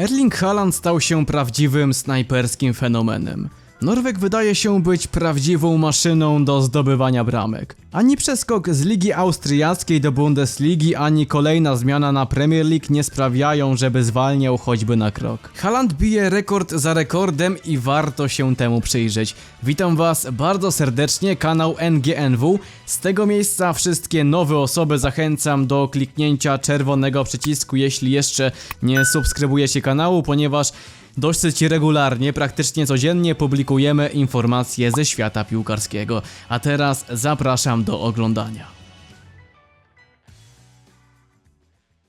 Erling Haaland stał się prawdziwym snajperskim fenomenem. Norweg wydaje się być prawdziwą maszyną do zdobywania bramek. Ani przeskok z Ligi Austriackiej do Bundesligi, ani kolejna zmiana na Premier League nie sprawiają, żeby zwalniał choćby na krok. Haaland bije rekord za rekordem i warto się temu przyjrzeć. Witam Was bardzo serdecznie, kanał NGNW. Z tego miejsca wszystkie nowe osoby zachęcam do kliknięcia czerwonego przycisku, jeśli jeszcze nie subskrybujecie kanału, ponieważ Dosyć regularnie, praktycznie codziennie publikujemy informacje ze świata piłkarskiego. A teraz zapraszam do oglądania.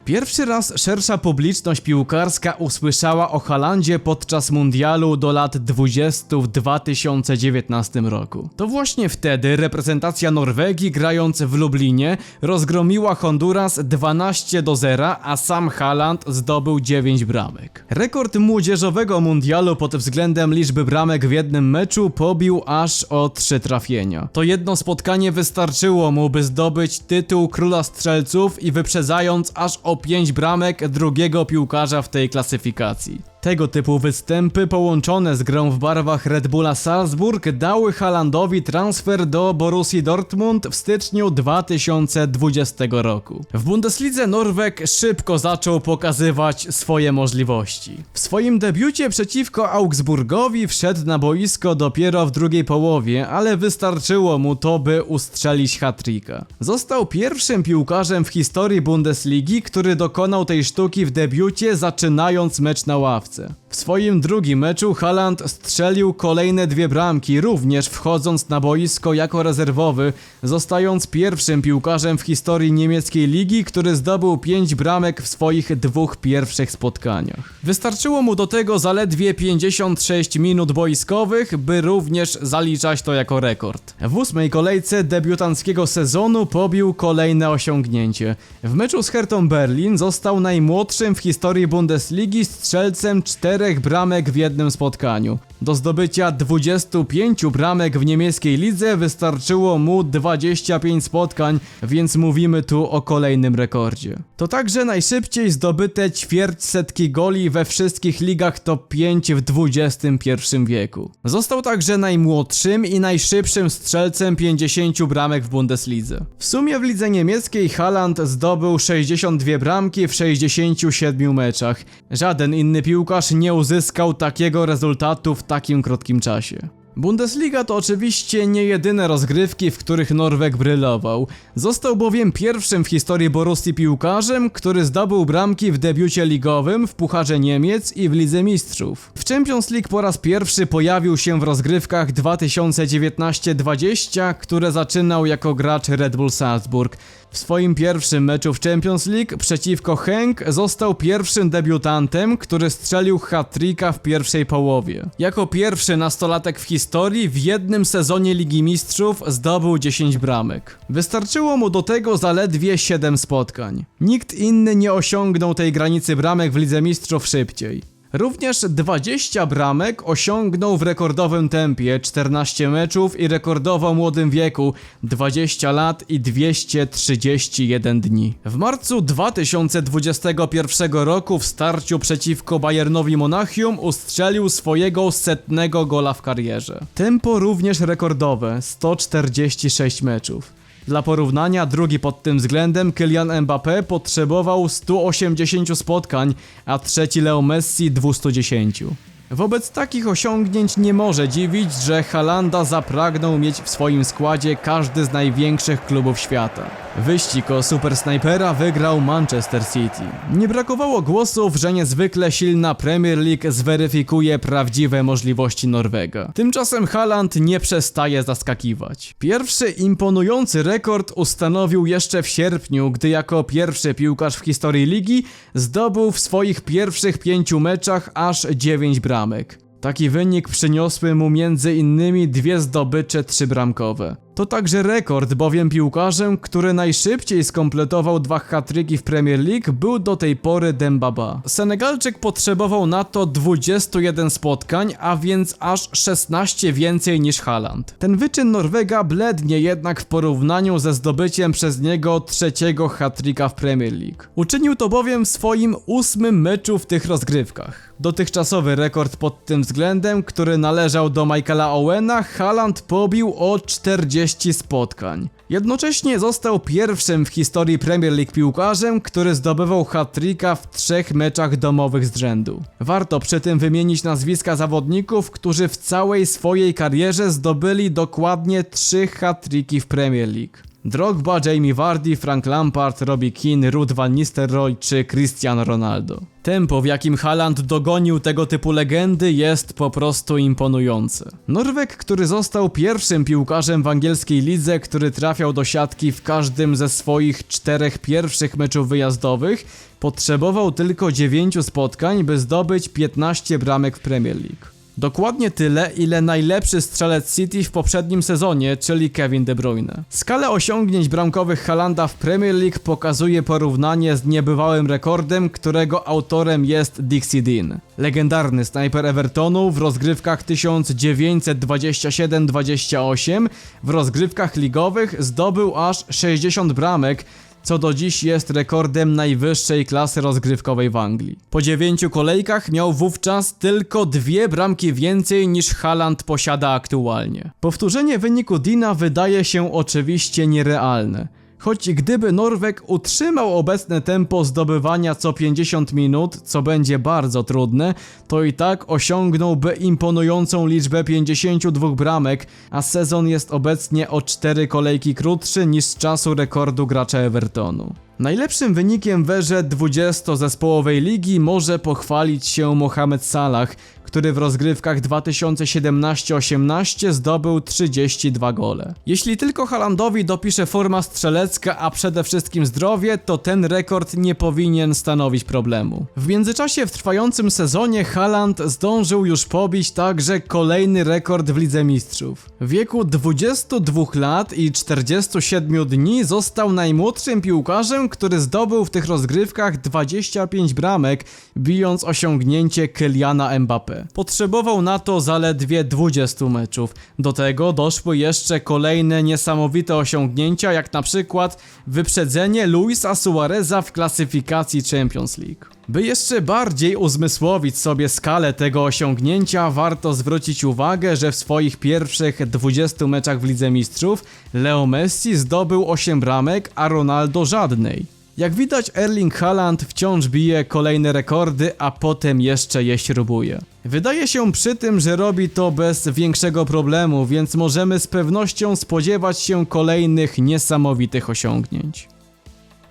Pierwszy raz szersza publiczność piłkarska usłyszała o Halandzie podczas mundialu do lat 20 w 2019 roku. To właśnie wtedy reprezentacja Norwegii grając w Lublinie rozgromiła Honduras 12 do 0, a sam Haaland zdobył 9 bramek. Rekord młodzieżowego mundialu pod względem liczby bramek w jednym meczu pobił aż o 3 trafienia. To jedno spotkanie wystarczyło mu, by zdobyć tytuł króla strzelców i wyprzedzając aż o 5 bramek drugiego piłkarza w tej klasyfikacji. Tego typu występy połączone z grą w barwach Red Bulla Salzburg dały Haalandowi transfer do Borussii Dortmund w styczniu 2020 roku. W Bundeslidze Norweg szybko zaczął pokazywać swoje możliwości. W swoim debiucie przeciwko Augsburgowi wszedł na boisko dopiero w drugiej połowie, ale wystarczyło mu to, by ustrzelić hat-tricka. Został pierwszym piłkarzem w historii Bundesligi, który dokonał tej sztuki w debiucie zaczynając mecz na ławce. W swoim drugim meczu Haaland strzelił kolejne dwie bramki, również wchodząc na boisko jako rezerwowy, zostając pierwszym piłkarzem w historii niemieckiej ligi, który zdobył pięć bramek w swoich dwóch pierwszych spotkaniach. Wystarczyło mu do tego zaledwie 56 minut boiskowych, by również zaliczać to jako rekord. W ósmej kolejce debiutanckiego sezonu pobił kolejne osiągnięcie. W meczu z Hertą Berlin został najmłodszym w historii Bundesligi strzelcem czterech bramek w jednym spotkaniu. Do zdobycia 25 bramek w niemieckiej lidze wystarczyło mu 25 spotkań, więc mówimy tu o kolejnym rekordzie. To także najszybciej zdobyte ćwierć setki goli we wszystkich ligach top 5 w XXI wieku. Został także najmłodszym i najszybszym strzelcem 50 bramek w Bundeslidze. W sumie w lidze niemieckiej Haaland zdobył 62 bramki w 67 meczach. Żaden inny piłkarz nie uzyskał takiego rezultatu w takim krótkim czasie. Bundesliga to oczywiście nie jedyne rozgrywki, w których Norweg brylował. Został bowiem pierwszym w historii Borussii piłkarzem, który zdobył bramki w debiucie ligowym, w Pucharze Niemiec i w Lidze Mistrzów. W Champions League po raz pierwszy pojawił się w rozgrywkach 2019-20, które zaczynał jako gracz Red Bull Salzburg. W swoim pierwszym meczu w Champions League przeciwko Henk został pierwszym debiutantem, który strzelił hat-tricka w pierwszej połowie. Jako pierwszy nastolatek w historii w jednym sezonie Ligi Mistrzów zdobył 10 bramek. Wystarczyło mu do tego zaledwie 7 spotkań. Nikt inny nie osiągnął tej granicy bramek w Lidze Mistrzów szybciej. Również 20 bramek osiągnął w rekordowym tempie, 14 meczów i rekordowo młodym wieku, 20 lat i 231 dni. W marcu 2021 roku w starciu przeciwko Bayernowi Monachium ustrzelił swojego setnego gola w karierze. Tempo również rekordowe, 146 meczów. Dla porównania, drugi pod tym względem Kylian Mbappé potrzebował 180 spotkań, a trzeci Leo Messi 210. Wobec takich osiągnięć nie może dziwić, że Halanda zapragnął mieć w swoim składzie każdy z największych klubów świata. Wyścig o super snajpera wygrał Manchester City. Nie brakowało głosów, że niezwykle silna Premier League zweryfikuje prawdziwe możliwości Norwega. Tymczasem Haaland nie przestaje zaskakiwać. Pierwszy imponujący rekord ustanowił jeszcze w sierpniu, gdy jako pierwszy piłkarz w historii ligi zdobył w swoich pierwszych pięciu meczach aż 9 bramek. Taki wynik przyniosły mu między innymi dwie zdobycze trzybramkowe. To także rekord, bowiem piłkarzem, który najszybciej skompletował dwa hat-tricki w Premier League był do tej pory Dembaba. Senegalczyk potrzebował na to 21 spotkań, a więc aż 16 więcej niż Haaland. Ten wyczyn Norwega blednie jednak w porównaniu ze zdobyciem przez niego trzeciego hat-tricka w Premier League. Uczynił to bowiem w swoim ósmym meczu w tych rozgrywkach. Dotychczasowy rekord pod tym względem, który należał do Michaela Owena, Haaland pobił o 40 spotkań. Jednocześnie został pierwszym w historii Premier League piłkarzem, który zdobywał hat-tricka w trzech meczach domowych z rzędu. Warto przy tym wymienić nazwiska zawodników, którzy w całej swojej karierze zdobyli dokładnie trzy hat-tricki w Premier League. Drogba, Jamie Vardy, Frank Lampard, Robbie Keane, Ruud van Nistelrooy czy Cristiano Ronaldo. Tempo, w jakim Haaland dogonił tego typu legendy jest po prostu imponujące. Norweg, który został pierwszym piłkarzem w angielskiej lidze, który trafiał do siatki w każdym ze swoich czterech pierwszych meczów wyjazdowych, potrzebował tylko 9 spotkań, by zdobyć 15 bramek w Premier League. Dokładnie tyle, ile najlepszy strzelec City w poprzednim sezonie, czyli Kevin De Bruyne. Skalę osiągnięć bramkowych Halanda w Premier League pokazuje porównanie z niebywałym rekordem, którego autorem jest Dixie Dean. Legendarny snajper Evertonu w rozgrywkach 1927-28 w rozgrywkach ligowych zdobył aż 60 bramek, co do dziś jest rekordem najwyższej klasy rozgrywkowej w Anglii. Po dziewięciu kolejkach miał wówczas tylko dwie bramki więcej niż Haaland posiada aktualnie. Powtórzenie wyniku Dina wydaje się oczywiście nierealne. Choć gdyby Norweg utrzymał obecne tempo zdobywania co 50 minut, co będzie bardzo trudne, to i tak osiągnąłby imponującą liczbę 52 bramek, a sezon jest obecnie o 4 kolejki krótszy niż z czasu rekordu gracza Evertonu. Najlepszym wynikiem w erze 20-zespołowej ligi może pochwalić się Mohamed Salah, który w rozgrywkach 2017-18 zdobył 32 gole. Jeśli tylko Haalandowi dopisze forma strzelecka, a przede wszystkim zdrowie, to ten rekord nie powinien stanowić problemu. W międzyczasie w trwającym sezonie Haaland zdążył już pobić także kolejny rekord w Lidze Mistrzów. W wieku 22 lat i 47 dni został najmłodszym piłkarzem, który zdobył w tych rozgrywkach 25 bramek, bijąc osiągnięcie Kyliana Mbappé. Potrzebował na to zaledwie 20 meczów. Do tego doszły jeszcze kolejne niesamowite osiągnięcia, jak na przykład wyprzedzenie Luisa Suareza w klasyfikacji Champions League. By jeszcze bardziej uzmysłowić sobie skalę tego osiągnięcia, warto zwrócić uwagę, że w swoich pierwszych 20 meczach w Lidze Mistrzów Leo Messi zdobył 8 bramek, a Ronaldo żadnej. Jak widać, Erling Haaland wciąż bije kolejne rekordy, a potem jeszcze je śrubuje. Wydaje się przy tym, że robi to bez większego problemu, więc możemy z pewnością spodziewać się kolejnych niesamowitych osiągnięć.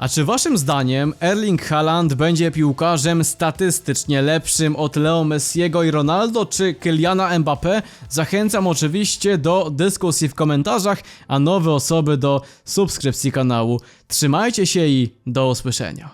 A czy waszym zdaniem Erling Haaland będzie piłkarzem statystycznie lepszym od Leo Messiego i Ronaldo czy Kyliana Mbappé? Zachęcam oczywiście do dyskusji w komentarzach, a nowe osoby do subskrypcji kanału. Trzymajcie się i do usłyszenia.